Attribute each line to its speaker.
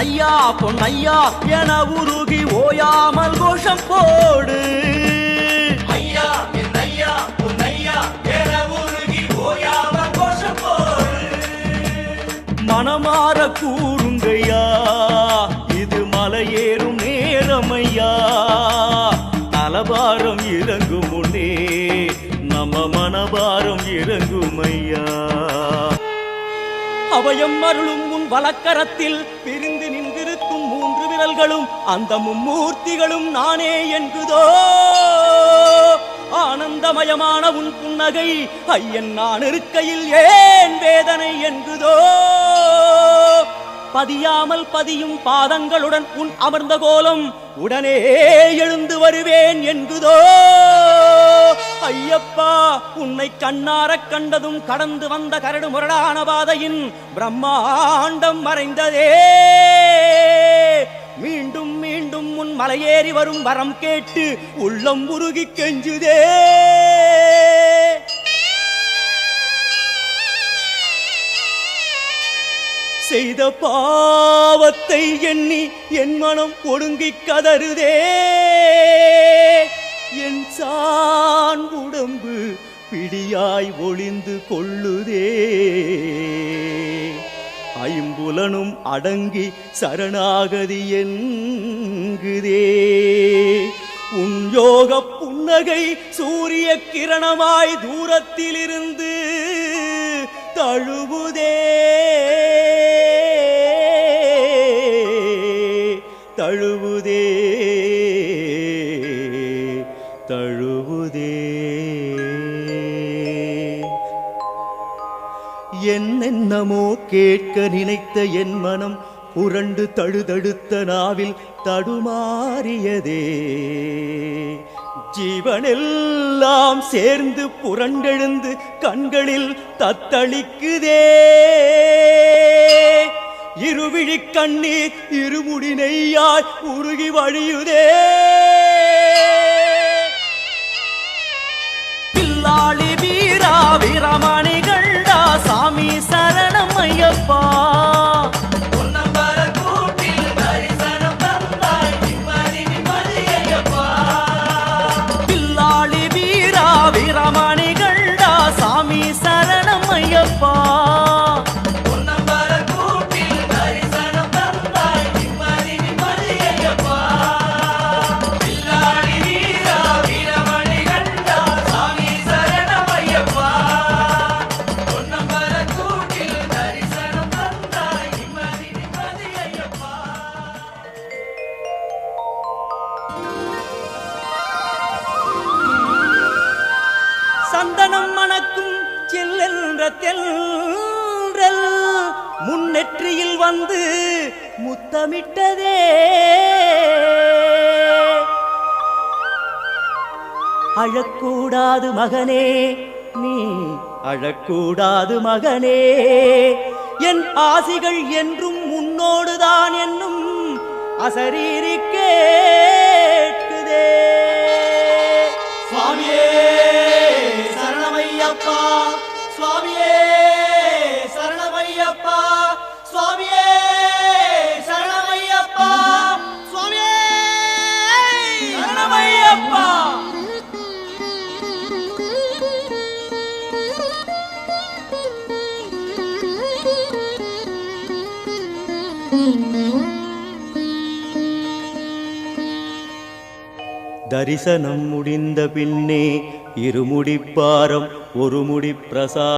Speaker 1: பொன்னையா பொன்னையா என உருகி ஓயாமல் கோஷம் போடு. மனமாற கூறுங்கய்யா இது மலையேறும் நேரமையா. தலபாரம் இறங்கும் முன்னே நம்ம மனபாரம் இறங்குமையா. அபயம் அருளும் உன் வலக்கரத்தில் பிரிந்து நின்றிருக்கும் மூன்று விரல்களும் அந்த மும்மூர்த்திகளும் நானே என்குதோ ஆனந்தமயமான உன் புன்னகை ஐயன் நான் இருக்கையில் ஏன் வேதனை என்குதோ பதியாமல் பதியும் பாதங்களுடன் உன் அமர்ந்த கோலம் உடனே எழுந்து வருவேன் என்குதோ ஐயப்பா உன்னை கண்ணாரக் கண்டதும் கடந்து வந்த கரடு முரடான பாதையின் பிரம்மாண்டம் மறைந்ததே. மீண்டும் மீண்டும் உன் மலையேறி வரும் வரம் கேட்டு உள்ளம் உருகி கெஞ்சுதே. செய்த பாவத்தை எண்ணி என் மனம் ஒடுங்கிக் கதறுதே. என் சான் உடம்பு பிடியாய் ஒளிந்து கொள்ளுதே. ஐம்புலனும் அடங்கி சரணாகதி என்குதே உன் யோக புன்னகை சூரிய கிரணமாய் தூரத்திலிருந்து தழுவுதே. தழுவுதே. என்னென்னமோ கேட்க நினைத்த என் மனம் புரண்டு தழுதழுத்த நாவில் தடுமாறியதே. ஜீவனெல்லாம் சேர்ந்து புரண்டெழுந்து கண்களில் தத்தளிக்குதே. இருவிழி கண்ணீர் இருமுடி நெய்யாய் உருகி வழியுதே. சந்தனம் மணக்கும் செல்லென்ற தென்றல் முன்னெற்றியில் வந்து முத்தமிட்டதே. அழக்கூடாது மகனே நீ அழக்கூடாது மகனே. என் ஆசிகள் என்றும் உன்னோடுதான் என்னும் அசரீரிக்கே. தரிசனம் முடிந்த பின்னே இருமுடிப்பாரம் ஒரு முடி பிரசா